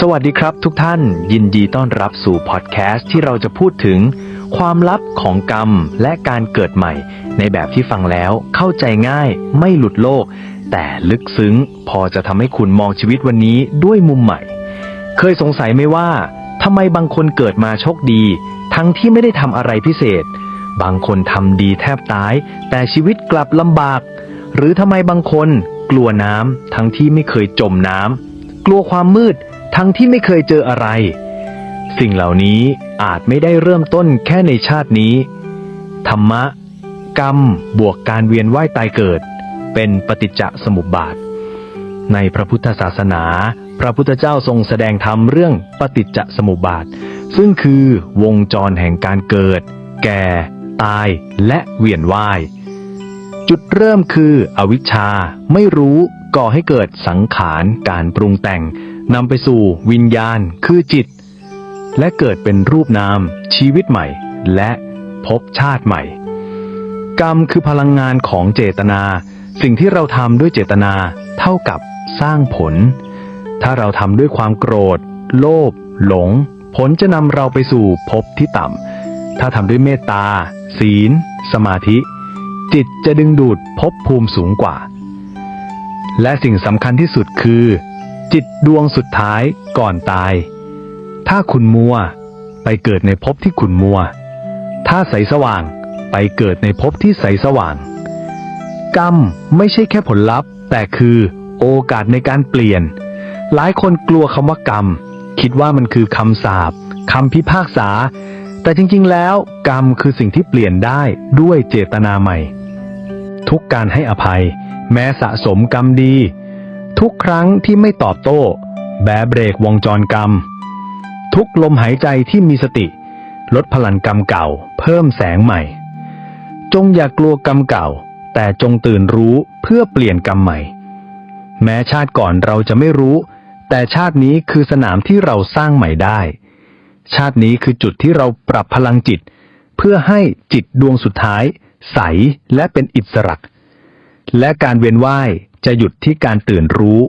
สวัสดีครับทุกท่านยินดีต้อนรับสู่พอดแคสต์ที่เราจะพูดถึง ความลับของกรรมและการเกิดใหม่ ในแบบที่ฟังแล้วเข้าใจง่ายไม่หลุดโลก แต่ลึกซึ้ง พอจะทำให้คุณมองชีวิตวันนี้ด้วยมุมใหม่ เคยสงสัยไหมว่าทำไมบางคนเกิดมาโชคดี ทั้งที่ไม่ได้ทำอะไรพิเศษ บางคนทำดีแทบตาย แต่ชีวิตกลับลำบาก หรือทำไมบางคนกลัวน้ำทั้งที่ไม่เคยจมน้ำกลัวความมืด ทั้งที่ไม่เคยเจออะไร สิ่งเหล่านี้อาจไม่ได้เริ่มต้นแค่ในชาตินี้ ธรรมะ กรรมบวกการเวียนว่ายตายเกิด เป็นปฏิจจสมุปบาท ในพระพุทธศาสนา พระพุทธเจ้าทรงแสดงธรรมเรื่องปฏิจจสมุปบาท ซึ่งคือวงจรแห่งการเกิด แก่ ตายและเวียนว่ายจุดเริ่มคืออวิชชาไม่รู้ก่อให้เกิดสังขารการปรุงแต่ง นำไปสู่วิญญาณคือจิต และเกิดเป็นรูปนาม ชีวิตใหม่ และภพชาติใหม่ กรรมคือพลังงานของเจตนา สิ่งที่เราทำด้วยเจตนาเท่ากับสร้างผล ถ้าเราทำด้วยความโกรธ โลภหลง ผลจะนำเราไปสู่ภพที่ต่ำถ้าทำด้วยเมตตา ศีล สมาธิ จิตจะดึงดูดภพภูมิสูงกว่า และสิ่งสำคัญที่สุดคือ จิตดวงสุดท้ายก่อนตาย ถ้าคุณมัว ไปเกิดในภพที่คุณมัว ถ้าใสสว่างไปเกิดในภพที่ใสสว่าง กรรมไม่ใช่แค่ผลลัพธ์ แต่คือโอกาสในการเปลี่ยน หลายคนกลัวคำว่ากรรม คิดว่ามันคือคำสาปคำพิพากษา แต่จริงๆแล้ว กรรมคือสิ่งที่เปลี่ยนได้ด้วยเจตนาใหม่ ทุกการให้อภัย แม้สะสมกรรมดี ทุกครั้งที่ไม่ตอบโต้ แบเบรกวงจรกรรม ทุกลมหายใจที่มีสติ ลดพลังกรรมเก่า เพิ่มแสงใหม่ จงอย่ากลัวกรรมเก่า แต่จงตื่นรู้เพื่อเปลี่ยนกรรมใหม่ แม้ชาติก่อนเราจะไม่รู้ แต่ชาตินี้คือสนามที่เราสร้างใหม่ได้ ชาตินี้คือจุดที่เราปรับพลังจิต เพื่อให้จิตดวงสุดท้าย ใสและเป็นอิสระ และการเวียนว่าย จะหยุดที่การตื่นรู้